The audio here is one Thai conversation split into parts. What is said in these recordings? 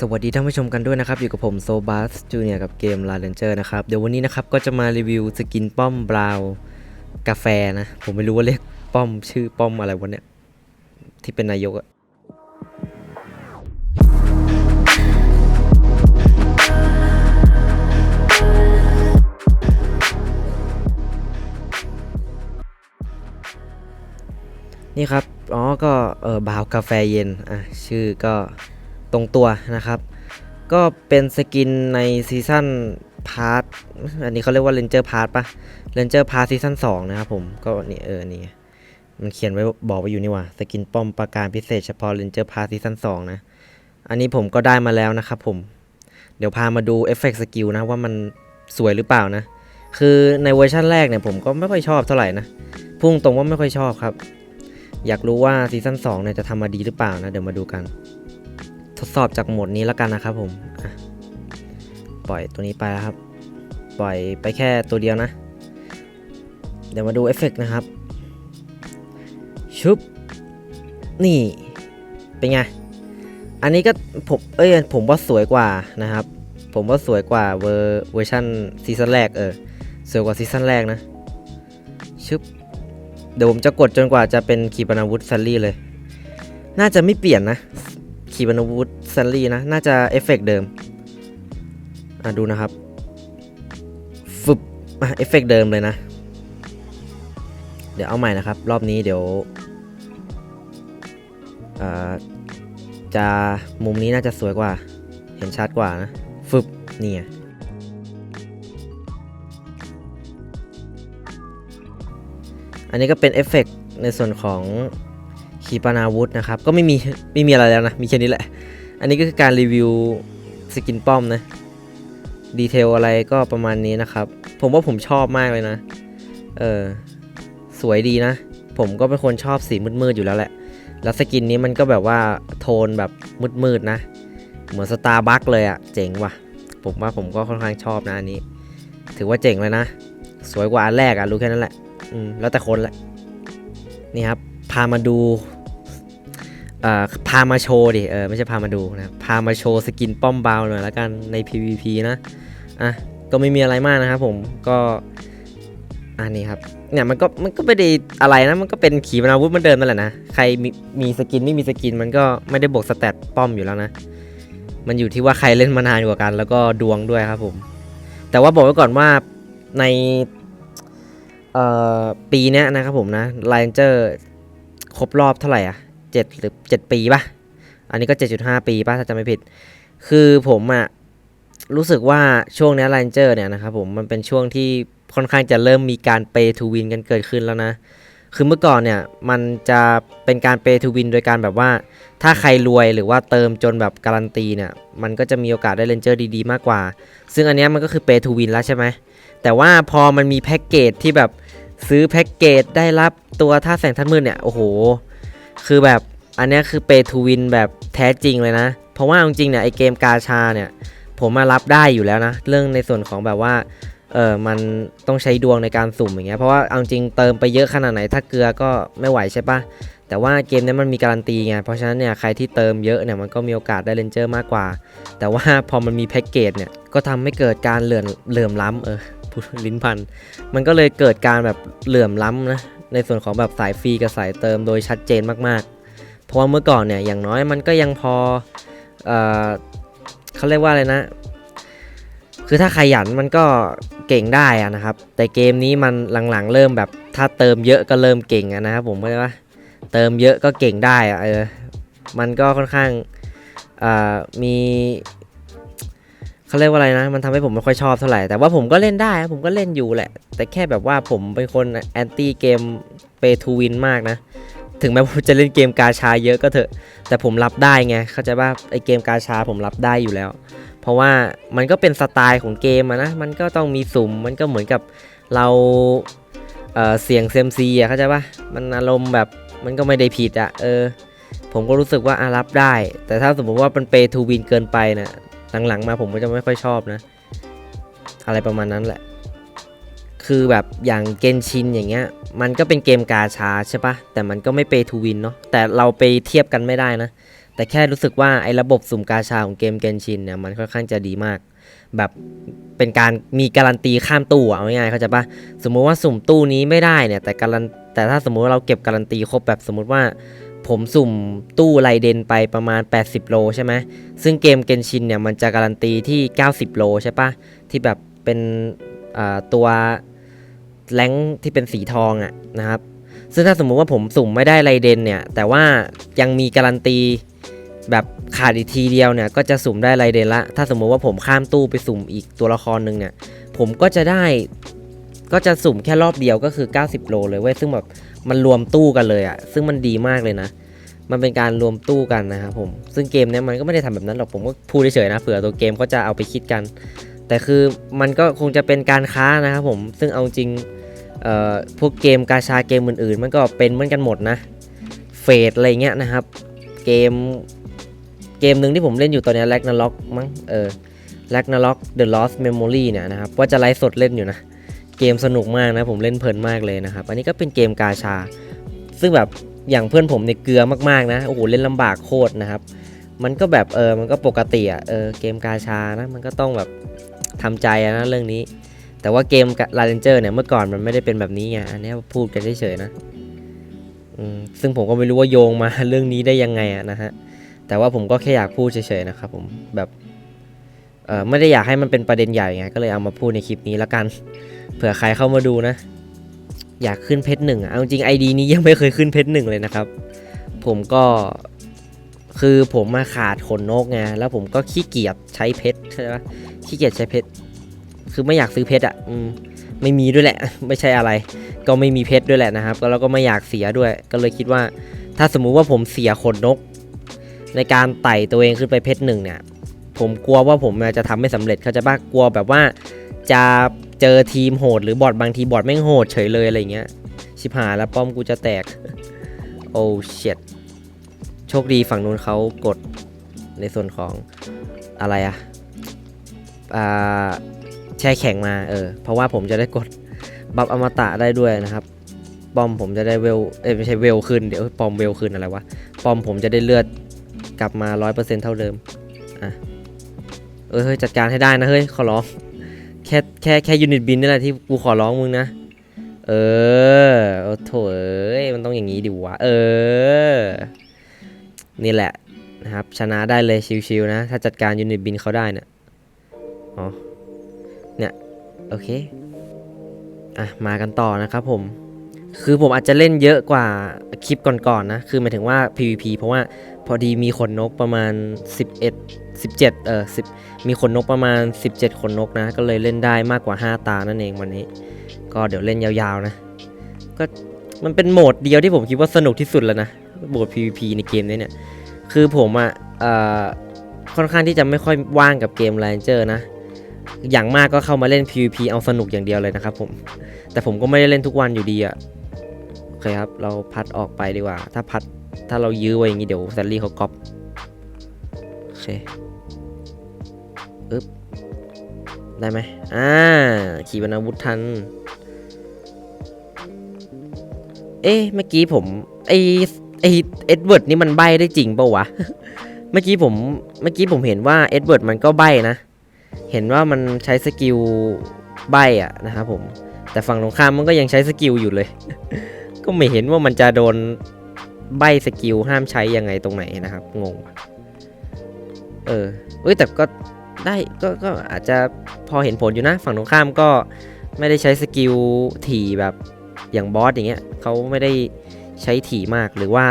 สวัสดีท่านผู้ชมกันด้วยนะครับ อยู่กับผมโซบัสจูเนียกับเกมลาเรนเจอร์นะครับ เดี๋ยววันนี้นะครับ ก็จะมารีวิวสกินป้อมบราวน์กาแฟนะ ผมไม่รู้ว่าเรียกป้อมชื่อป้อมอะไรวันเนี้ยที่เป็นนายกอะนี่ครับ อ๋อ ก็เออบราวน์กาแฟเย็น อะ ชื่อก็ รงตัวนะครับ ก็เป็นสกินในซีซั่นพาร์ทอันนี้เขาเรียกว่าเรนเจอร์พาร์ทปะเรนเจอร์พาร์ทซีซั่น2นะครับผมก็นี่เออนี่มันเขียนไว้บอกไว้อยู่นี่ว่าสกินป้อมประการพิเศษเฉพาะเรนเจอร์พาร์ทซีซั่น2นะ อันนี้ผมก็ได้มาแล้วนะครับผม เดี๋ยวพามาดูเอฟเฟกต์สกิลนะว่ามันสวยหรือเปล่านะ คือในเวอร์ชันแรกเนี่ยผมก็ไม่ค่อยชอบเท่าไหร่นะ พุ่งตรงว่าไม่ค่อยชอบครับ อยากรู้ว่าซีซั่น2เนี่ยจะทำมาดีหรือเปล่านะ เดี๋ยวมาดูกัน ทดสอบจากโหมดนี้แล้วกันนะครับผมปล่อยตัวนี้ไปแล้วครับ ปล่อยไปแค่ตัวเดียวนะ เดี๋ยวมาดูเอฟเฟกต์นะครับ ชุบ นี่ เป็นไง อันนี้ก็ผมเอ้ยผมว่าสวยกว่านะครับ ผมว่าสวยกว่าเวอร์เวอร์ชันซีซั่นแรกเออ สวยกว่าซีซั่นแรกนะ ชุบ เดี๋ยวผมจะกดจนกว่าจะเป็นขีปนาวุธซัลลี่เลย น่าจะไม่เปลี่ยนนะ ขีปนาวุธซันลี่นะ น่าจะเอฟเฟกต์เดิม อะดูนะครับฟึบอะเอฟเฟกต์เดิมเลยนะ เดี๋ยวเอาใหม่นะครับ รอบนี้เดี๋ยวจะมุมนี้น่าจะสวยกว่า เห็นชัดกว่านะฟึบนี่ไงอันนี้ก็เป็นเอฟเฟกต์ในส่วนของ ขีปนาวุธนะครับ ก็ไม่มีไม่มีอะไรแล้วนะ มีแค่นี้แหละ อันนี้ก็คือการรีวิวสกินป้อมนะ ดีเทลอะไรก็ประมาณนี้นะครับ ผมว่าผมชอบมากเลยนะ เออ สวยดีนะ ผมก็เป็นคนชอบสีมืดๆอยู่แล้วแหละ แล้วสกินนี้มันก็แบบว่าโทนแบบมืดๆนะ เหมือนสตาร์บัคเลยอะเจ๋งว่ะ ผมว่าผมก็ค่อนข้างชอบนะอันนี้ ถือว่าเจ๋งเลยนะ สวยกว่าอันแรกอะรู้แค่นั้นแหละ อืม แล้วแต่คนแหละ นี่ครับ พามาดู พามาโชว์ดิ เออไม่ใช่พามาดูนะ พามาโชว์สกินป้อมบาวหน่อยละกันใน PVP นะ อะ ก็ไม่มีอะไรมากนะครับผม ก็อันนี้ครับ เนี่ยมันก็มันก็ไม่ได้อะไรนะ มันก็เป็นขีปนาวุธมันเดิมนั่นแหละนะ ใครมีมีสกินไม่มีสกินมันก็ไม่ได้บวกสแตทป้อมอยู่แล้วนะ มันอยู่ที่ว่าใครเล่นมานานกว่ากัน แล้วก็ดวงด้วยครับผม แต่ว่าบอกไว้ก่อนว่าในเอ่อปีนี้นะครับผมนะไลนเจอร์ครบรอบเท่าไหร่อะ เจ็ดหรือเจ็ดปีปะอันนี้ก็ 7.5 ปีปะถ้าจำไม่ผิด คือผมอะรู้สึกว่าช่วงนี้ไลนเจอร์เนี่ยนะครับผมมันเป็นช่วงที่ค่อนข้างจะเริ่มมีการเปย์ทูวินกันเกิดขึ้นแล้วนะ คือเมื่อก่อนเนี่ยมันจะเป็นการเปย์ทูวินโดยการแบบว่า ถ้าใครรวยหรือว่าเติมจนแบบการันตีเนี่ยมันก็จะมีโอกาสได้เลนเจอร์ดีๆ มากกว่า ซึ่งอันนี้มันก็คือเปย์ทูวินแล้วใช่ไหมแต่ว่าพอมันมีแพ็กเกจที่แบบซื้อแพ็กเกจได้รับตัวท่าแสงทัดมืดเนี่ยโอ้โห คือแบบอันนี้คือเปทูวินแบบแท้จริงเลยนะ เพราะว่าจริงๆเนี่ยไอเกมกาชาเนี่ยผมมารับได้อยู่แล้วนะ เรื่องในส่วนของแบบว่าเออมันต้องใช้ดวงในการสุ่มอย่างเงี้ย เพราะว่าเอาจริงเติมไปเยอะขนาดไหนถ้าเกลือก็ไม่ไหวใช่ปะแต่ว่าเกมนี้มันมีการันตีไง เพราะฉะนั้นเนี่ยใครที่เติมเยอะเนี่ยมันก็มีโอกาสได้เลนเจอร์มากกว่า แต่ว่าพอมันมีแพ็กเกจเนี่ยก็ทำให้เกิดการเหลื่อมเหลื่อมล้ำเออลิ้นพัน มันก็เลยเกิดการแบบเหลื่อมล้ำนะ ในส่วนของแบบสายฟรีกับสายเติมโดยชัดเจนมากๆ เพราะว่าเมื่อก่อนเนี่ยอย่างน้อยมันก็ยังพอเอ่อเขาเรียกว่าอะไรนะ คือถ้าขยันมันก็เก่งได้นะครับ แต่เกมนี้มันหลังๆ เริ่มแบบถ้าเติมเยอะก็เริ่มเก่งนะครับผมเข้าใจปะเติมเยอะก็เก่งได้อะเออมันก็ค่อนข้างมี เขาเรียกว่าอะไรนะ มันทำให้ผมไม่ค่อยชอบเท่าไหร่ แต่ว่าผมก็เล่นได้ ผมก็เล่นอยู่แหละ แต่แค่แบบว่าผมเป็นคนแอนตี้เกมเปทูวินมากนะ ถึงแม้ผมจะเล่นเกมกาชาเยอะก็เถอะ แต่ผมรับได้ไง เข้าใจป่ะไอเกมกาชาผมรับได้อยู่แล้ว เพราะว่ามันก็เป็นสไตล์ของเกมะนะ มันก็ต้องมีสุ่ม มันก็เหมือนกับเราเเสียงเซมซีอะเข้าใจป่ะ มันอารมณ์แบบมันก็ไม่ได้ผิดอะเออ ผมก็รู้สึกว่าอารับได้ แต่ถ้าสมมติว่ามันเปทูวินเกินไปเนะ่ะ หลังๆมาผมก็จะไม่ค่อยชอบนะ อะไรประมาณนั้นแหละ คือแบบอย่างเกนชินอย่างเงี้ย มันก็เป็นเกมกาชาใช่ปะแต่มันก็ไม่เปทูวินเนาะแต่เราไปเทียบกันไม่ได้นะ แต่แค่รู้สึกว่าไอ้ระบบสุ่มกาชาของเกมเกนชินเนี่ยมันค่อนข้างจะดีมาก แบบเป็นการมีการันตีข้ามตู้เอาง่ายๆเข้าใจปะสมมุติว่าสุ่มตู้นี้ไม่ได้เนี่ยแต่การันแต่ถ้าสมมุติว่าเราเก็บการันตีครบแบบสมมุติว่า ผมสุ่มตู้ไรเดนไปประมาณ 80 โลใช่ไหมซึ่งเกมเกนชินเนี่ยมันจะการันตีที่ 90 โลใช่ปะที่แบบเป็นตัวแรงที่เป็นสีทองอะนะครับ ซึ่งถ้าสมมุติว่าผมสุ่มไม่ได้ไรเดนเนี่ย แต่ว่ายังมีการันตีแบบขาดอีกทีเดียวเนี่ย ก็จะสุ่มได้ไรเดนละ ถ้าสมมุติว่าผมข้ามตู้ไปสุ่มอีกตัวละครหนึ่งเนี่ย ผมก็จะได้ก็จะสุ่มแค่รอบเดียวก็คือ 90 โลเลยเว้ย ซึ่งแบบ มันรวมตู้กันเลยอะซึ่งมันดีมากเลยนะ มันเป็นการรวมตู้กันนะครับผม ซึ่งเกมเนี้ยมันก็ไม่ได้ทำแบบนั้นหรอกผมก็พูดเฉยๆนะเผื่อตัวเกมเขาจะเอาไปคิดกัน แต่คือมันก็คงจะเป็นการค้านะครับผม ซึ่งเอาจริงพวกเกมกาชาเกมอื่นๆ มันก็เป็นเหมือนกันหมดนะเฟดอะไรเงี้ยนะครับ เกมเกมหนึ่งที่ผมเล่นอยู่ตอนนี้แลกนาล็อกมั้งเออแลกนาล็อก The Lost Memory เนี่ยนะครับว่าจะไลฟ์สดเล่นอยู่นะ เกมสนุกมากนะผมเล่นเพลินมากเลยนะครับ อันนี้ก็เป็นเกมกาชา ซึ่งแบบอย่างเพื่อนผมในยเกลือมากๆนะโอ้โหเล่นลำบากโคตรนะครับ มันก็แบบเออมันก็ปกติอะเออเกมกาชานะมันก็ต้องแบบทำใจนะเรื่องนี้ แต่ว่าเกมลาเรนเจอร์เนี่ยเมื่อก่อนมันไม่ได้เป็นแบบนี้ไงอันนี้พูดกันเฉยๆนะซึ่งผมก็ไม่รู้ว่าโยงมาเรื่องนี้ได้ยังไงอะนะฮะแต่ว่าผมก็แค่อยากพูดเฉยๆนะครับผมแบบ เออไม่ได้อยากให้มันเป็นประเด็นใหญ่ไงก็เลยเอามาพูดในคลิปนี้แล้วกัน เผื่อใครเข้ามาดูนะ อยากขึ้นเพชรหนึ่งอะเอาจริงไอดีนี้ยังไม่เคยขึ้นเพชรหนึ่งเลยนะครับ ผมก็คือผมมาขาดขนนกไงแล้วผมก็ขี้เกียจใช้เพชรใช่ไหมขี้เกียจใช้เพชรคือไม่อยากซื้อเพชรอะอืมไม่มีด้วยแหละ ไม่ใช่อะไร ก็ไม่มีเพชรด้วยแหละนะครับ แล้วก็ไม่อยากเสียด้วย ก็เลยคิดว่า ถ้าสมมุติว่าผมเสียขนนก ในการไต่ตัวเองขึ้นไปเพชรหนึ่งเนี่ย ผมกลัวว่าผมจะทำไม่สำเร็จเขาจะบ้ากลัวแบบว่าจะเจอทีมโหด หรือบอทบางทีบอทแม่งโหดเฉยเลยอะไรเงี้ย ชิบหายแล้วป้อมกูจะแตก โอ้เช็ดโชคดีฝั่งนู้นเขากดในส่วนของอะไรอะอ่าแช่แข็งมาเออ เพราะว่าผมจะได้กดบัฟอมตะได้ด้วยนะครับปอมผมจะได้เวล เอ้ยไม่ใช่เวลขึ้น เดี๋ยวปอมเวลขึ้นอะไรวะปอมผมจะได้เลือดกลับมา 100%เท่าเดิม เออเฮ้ยจัดการให้ได้นะเฮ้ยขอร้องแค่แค่แค่ยูนิตบินนี่แหละที่กูขอร้องมึงนะ เออโอ้โถเอ้ยมันต้องอย่างนี้ดิวะเออ นี่แหละนะครับชนะได้เลยชิวๆนะ ถ้าจัดการยูนิตบินเขาได้เนี่ยอ๋อเนี่ยโอเคอะมากันต่อนะครับผมคือผมอาจจะเล่นเยอะกว่าคลิปก่อนๆนะคือหมายถึงว่า PVP เพราะว่า พอดีมีขนนกประมาณ 11 17 เออ10 มีขนนกประมาณ 17 ขนนกนะ ก็เลยเล่นได้มากกว่า 5 ตานั่นเองวันนี้ ก็เดี๋ยวเล่นยาวๆนะ ก็มันเป็นโหมดเดียวที่ผมคิดว่าสนุกที่สุดแล้วนะ โหมด PVP ในเกมนี้เนี่ย คือผมอะ่ะค่อนข้างที่จะไม่ค่อยว่างกับเกม Ranger นะ อย่างมากก็เข้ามาเล่น PVP เอาสนุกอย่างเดียวเลยนะครับผม แต่ผมก็ไม่ได้เล่นทุกวันอยู่ดีอะโอเคครับ เราพัดออกไปดีกว่า ถ้าพัด ถ้าเรายื้อไว้อย่างนี้เดี๋ยวแซลลี่เขาก๊อปโอเคอึ๊บได้ไหมอ่า ขี่บรรณาวุธทัน เอ๊ะ เมื่อกี้ผม ไอไอเอ็ดเวิร์ดนี่มันใบได้จริงเปล่าวะ เมื่อกี้ผม เมื่อกี้ผมเห็นว่าเอ็ดเวิร์ดมันก็ใบนะ เห็นว่ามันใช้สกิลใบอะนะครับผม แต่ฝั่งตรงข้ามมันก็ยังใช้สกิลอยู่เลย ก็ไม่เห็นว่ามันจะโดน ใบสกิลห้ามใช้ยังไงตรงไหนนะครับ งงเออเอ้ยแต่ก็ได้ก็ก็อาจจะพอเห็นผลอยู่นะ ฝั่งตรงข้ามก็ไม่ได้ใช้สกิลถี่แบบอย่างบอสอย่างเงี้ยเขาไม่ได้ใช้ถี่มากหรือว่า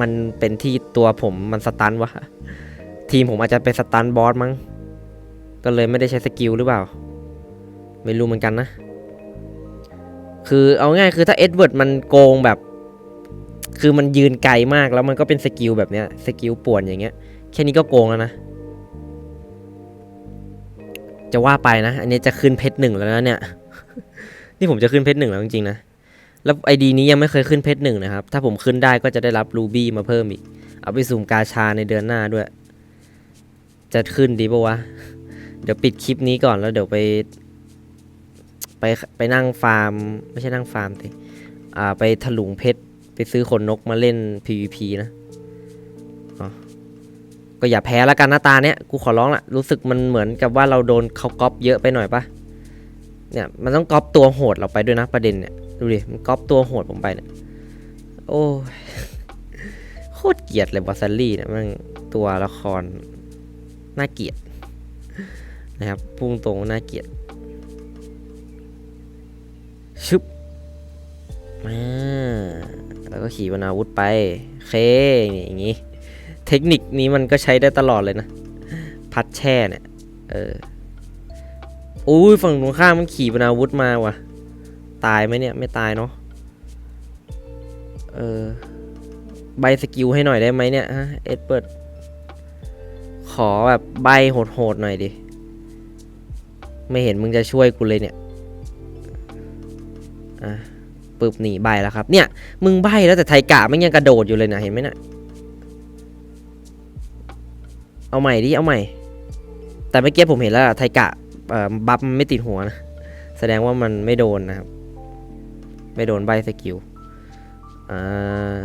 มันเป็นที่ตัวผมมันสตันวะทีมผมอาจจะเป็นสตันบอสมั้งก็เลยไม่ได้ใช้สกิลหรือเปล่า ไม่รู้เหมือนกันนะ คือเอาง่ายคือถ้าเอ็ดเวิร์ดมันโกงแบบ คือมันยืนไกลมากแล้วมันก็เป็นสกิลแบบเนี้ยสกิลป่วนอย่างเงี้ยแค่นี้ก็โกงแล้วนะ จะว่าไปนะ อันนี้จะขึ้นเพชรหนึ่งแล้วนะเนี่ย นี่ผมจะขึ้นเพชรหนึ่งแล้วจริงๆนะ แล้วไอดีนี้ยังไม่เคยขึ้นเพชรหนึ่งนะครับ ถ้าผมขึ้นได้ก็จะได้รับรูบี้มาเพิ่มอีก เอาไปสุ่มกาชาในเดือนหน้าด้วย จะขึ้นดีปะวะ เดี๋ยวปิดคลิปนี้ก่อนแล้วเดี๋ยวไป ไปไปนั่งฟาร์ม ไม่ใช่นั่งฟาร์มติอ่าไปถลุงเพชร ไปซื้อขนนกมาเล่น PVP นะก็อย่าแพ้แล้วกันหน้าตาเนี้ยกูขอร้องละรู้สึกมันเหมือนกับว่าเราโดนเขาก๊อปเยอะไปหน่อยปะเนี่ยมันต้องก๊อปตัวโหดเราไปด้วยนะประเด็นเนี่ยดูดิมันก๊อปตัวโหดผมไปเนี่ยโอ้โคตรเกลียดเลยบอสซัลลี่เนี่ยมันตัวละครน่าเกลียดนะครับพุ่งตรงน่าเกลียดชึบ ก็ขี่วนาวุธไปเคอย่างงี้ เทคนิคนี้มันก็ใช้ได้ตลอดเลยนะ พัดแช่เนี่ย เอออุ้ยฝั่งตรงข้ามมันขี่ปนาวุธมาว่ะ ตายไหมเนี่ยไม่ตายเนาะ เออ ใบสกิลให้หน่อยได้ไหมเนี่ยฮะ เอ็ดเปิด ขอแบบใบโหดๆหน่อยดิ ไม่เห็นมึงจะช่วยกูเลยเนี่ย อะ ปึบหนีใบแล้วครับเนี่ยมึงใบแล้วแต่ไทกะไม่งยังกระโดดอยู่เลยนะเห็นไหมน่ะเอาใหม่ดิเอาใหม่ แต่เมื่อกี้ผมเห็นแล้วไทกะบัฟมันไม่ติดหัวนะแสดงว่ามันไม่โดนนะครับ ไม่โดนใบสกิลอ่า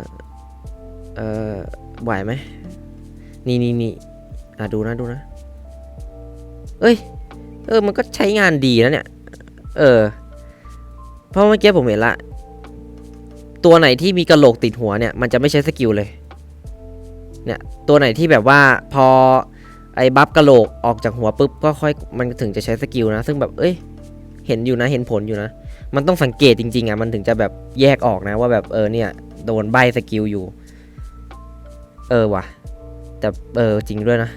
เอ่อไหวไหมนี่นี่นี่อะดูนะดูนะ เอ้ย เออ มันก็ใช้งานดีนะเนี่ย เออ เพราะเมื่อกี้ผมเห็นละ ตัวไหนที่มีกระโหลกติดหัวเนี่ยมันจะไม่ใช้สกิลเลย เนี่ยตัวไหนที่แบบว่าพอไอ้บัฟกระโหลกออกจากหัวปุ๊บก็ค่อยมันถึงจะใช้สกิลนะ ซึ่งแบบเอ้ยเห็นอยู่นะเห็นผลอยู่นะ มันต้องสังเกตจริงๆอะมันถึงจะแบบแยกออกนะว่าแบบเออเนี่ยโดนใบสกิลอยู่ เออว่ะ แต่เออจริงด้วยนะ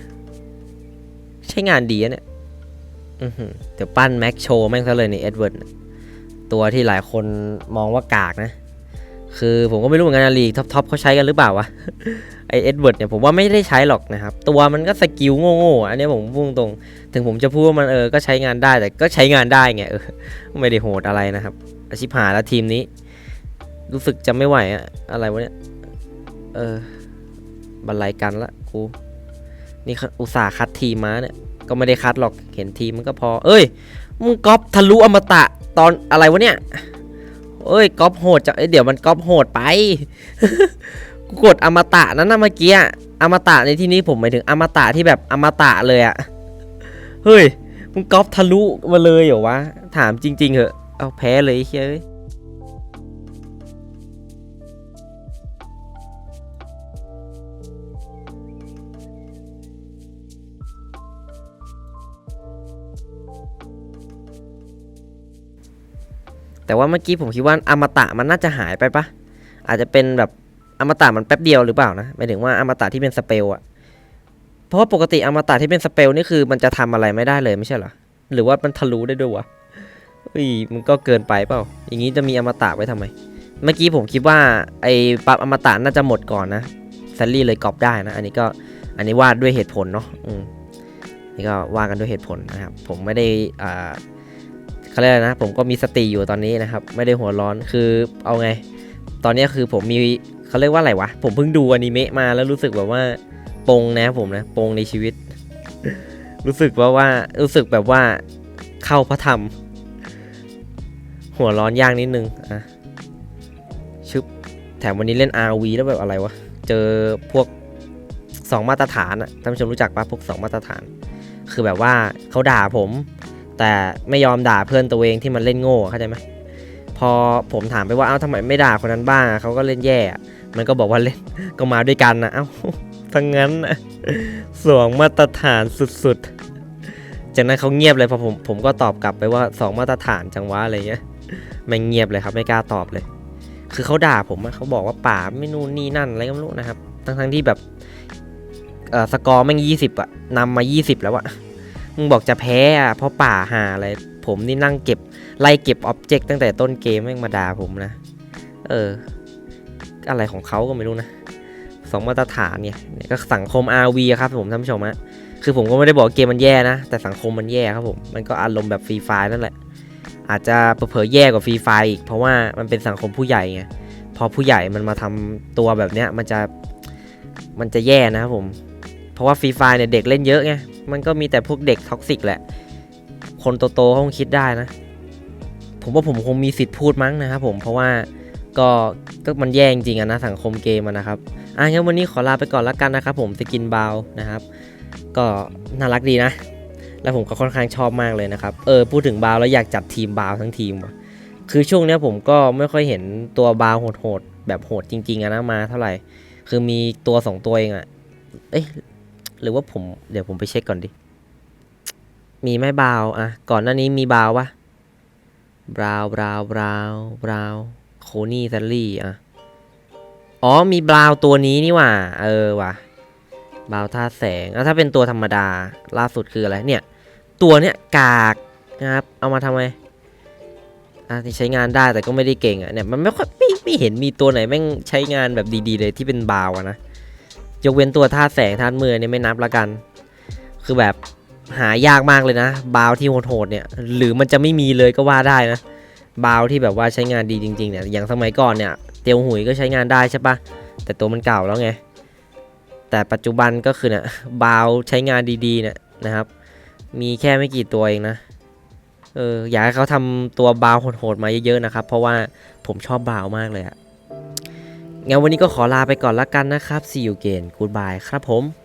ใช้งานดีอะเนี่ยอือหือเดี๋ยวปั้นแม็กโชว์แม่งซะเลยนี่เอ็ดเวิร์ดตัวที่หลายคนมองว่ากากนะ คือผมก็ไม่รู้เหมือนกันนะลีกท็อปๆเขาใช้กันหรือเปล่าวะไอเอ็ดเวิร์ดเนี่ยผมว่าไม่ได้ใช้หรอกนะครับ ตัวมันก็สกิลโง่ๆอันนี้ผมพูดตรง ถึงผมจะพูดว่ามันเออก็ใช้งานได้แต่ก็ใช้งานได้ไงเออไม่ได้โหดอะไรนะครับ อาชิพหาแล้วทีมนี้ รู้สึกจะไม่ไหวอะอะไรวะเนี่ยเออบรรลัยกันละกูนี่อุตส่าห์คัดทีมมาเนี่ยก็ไม่ได้คัดหรอกเห็นทีมมันก็พอ เอ้ยมึงก๊อปทะลุอมตะตอนอะไรวะเนี่ย เอ้ยก๊อปโหดจะเอ้ยเดี๋ยวมันก๊อปโหดไปกูกดอมตะนั้นนะเมื่อกี้อะอมตะในที่นี้ผมหมายถึงอมตะที่แบบอมตะเลยอะเฮ้ยมึงก๊อปทะลุมาเลยเหรอวะถามจริง ๆเหอะเอาแพ้เลยเฮ้ย แต่ว่าเมื่อกี้ผมคิดว่าอมตะมันน่าจะหายไปปะอาจจะเป็นแบบอมตะมันแป๊บเดียวหรือเปล่านะหมายถึงว่าอมตะที่เป็นสเปลอะเพราะว่าปกติอมตะที่เป็นสเปลนี่คือมันจะทำอะไรไม่ได้เลยไม่ใช่เหรอหรือว่ามันทะลุได้ด้วยวะอุ้ยมันก็เกินไปเปล่า อย่างนี้จะมีอมตะไว้ทำไม เมื่อกี้ผมคิดว่าไอ้ปรับอมตะน่าจะหมดก่อนนะแซลลี่เลยกรอบได้นะ อันนี้ก็อันนี้วาดด้วยเหตุผลเนาะอืมนี่ก็ว่ากันด้วยเหตุผลนะครับ ผมไม่ได้อ่า เขาเรียกนะ ผมก็มีสติอยู่ตอนนี้นะครับ ไม่ได้หัวร้อนคือเอาไง ตอนนี้คือผมมีเขาเรียกว่าอะไรวะ ผมเพิ่งดูอนิเมะมาแล้วรู้สึกแบบว่าปงนะผมนะปงในชีวิต รู้สึกว่าว่ารู้สึกแบบว่าเข้าพระธรรม หัวร้อนย่ากนิดนึงอะชึบแถมวันนี้เล่น RV แล้วแบบอะไรวะ เจอพวก 2 มาตรฐานอะท่านผู้ชมรู้จักปะพวก 2 มาตรฐาน คือแบบว่าเขาด่าผม แต่ไม่ยอมด่าเพื่อนตัวเองที่มันเล่นโง่เข้าใจไหมพอผมถามไปว่าเอ้าทำไมไม่ด่าคนนั้นบ้างเขาก็เล่นแย่ มันก็บอกว่าเล่นก็มาด้วยกันนะเอ้าทั้งนั้นสองมาตรฐานสุดๆ จากนั้นเขาเงียบเลยพอผมผมก็ตอบกลับไปว่าสองมาตรฐานจังวะอะไรเงี้ยม่งเงียบเลยครับไม่กล้าตอบเลย คือเขาด่าผมเขาบอกว่าป่าไม่นู่นนี่นั่นอะไรก็ไม่รู้นะครับ ทั้งๆที่แบบเออสกอร์แม่งยี่สิบอะนำมายี่สิบแล้วอะ มึงบอกจะแพ้อะเพราะป่าหาอะไร ผมนี่นั่งเก็บ ไล่เก็บอ็อบเจกต์ตั้งแต่ต้นเกมแม่งมาด่าผมนะ เออ อะไรของเขาก็ไม่รู้นะสองมาตรฐานเนี่ยก็สังคม RV ครับผมท่านผู้ชมฮะคือผมก็ไม่ได้บอกเกมมันแย่นะ แต่สังคมมันแย่ครับผม มันก็อารมณ์แบบฟรีไฟนั่นแหละ อาจจะเผลอแย่กว่าฟรีไฟอีก เพราะว่ามันเป็นสังคมผู้ใหญ่ไงพอผู้ใหญ่มันมาทำตัวแบบเนี้ยมันจะมันจะแย่นะครับผม เพราะว่าฟรีไฟเนี่ยเด็กเล่นเยอะไง มันก็มีแต่พวกเด็กท็อกซิกแหละ คนโตๆเขาคงคิดได้นะ ผมว่าผมคงมีสิทธิ์พูดมั้งนะครับผมเพราะว่าก็ก็มันแย่จริงๆอะนะสังคมเกมนะครับอะงั้นวันนี้ขอลาไปก่อนละกันนะครับ ผมสกินบาวนะครับ ก็น่ารักดีนะ แล้วผมก็ค่อนข้างชอบมากเลยนะครับเออพูดถึงบาวแล้วอยากจัดทีมบาวทั้งทีมว่ะคือช่วงเนี้ยผมก็ไม่ค่อยเห็นตัวบาวโหดๆแบบโหดจริงๆอะนะมาเท่าไหร่ คือมีตัวสองตัวเองอะเอ้ย หรือว่าผมเดี๋ยวผมไปเช็คก่อนดิ มีไหมบาวอะก่อนหน้านี้มีบาวปะบราวบราวบราวบราวโคนี่ซัลลี่อะอ๋อมีบราวตัวนี้นี่ว่า เออว่ะบราวท่าแสงแล้วถ้าเป็นตัวธรรมดาล่าสุดคืออะไรเนี่ย ตัวเนี้ยกากนะครับ เอามาทำไมอะที่ใช้งานได้แต่ก็ไม่ได้เก่งอะเนี่ยมันไม่ค่อยไม่ไม่เห็นมีตัวไหนแม่งใช้งานแบบดีๆเลยที่เป็นบาวอะนะ ยกเว้นตัวท่าแสงท่ามือเนี่ยไม่นับละกัน คือแบบหายากมากเลยนะ บาวที่โหดๆเนี่ย หรือมันจะไม่มีเลยก็ว่าได้นะ บาวที่แบบว่าใช้งานดีจริงๆเนี่ย อย่างสมัยก่อนเนี่ย เตียวหุยก็ใช้งานได้ใช่ปะ แต่ตัวมันเก่าแล้วไง แต่ปัจจุบันก็คือเนี่ยบาวใช้งานดีๆเนี่ยนะครับ มีแค่ไม่กี่ตัวเองนะ เอออยากให้เขาทำตัวบาวโหดๆมาเยอะๆนะครับ เพราะว่าผมชอบบาวมากเลยอะ งั้นวันนี้ก็ขอลาไปก่อนละกันนะครับ see you again goodbye ครับผม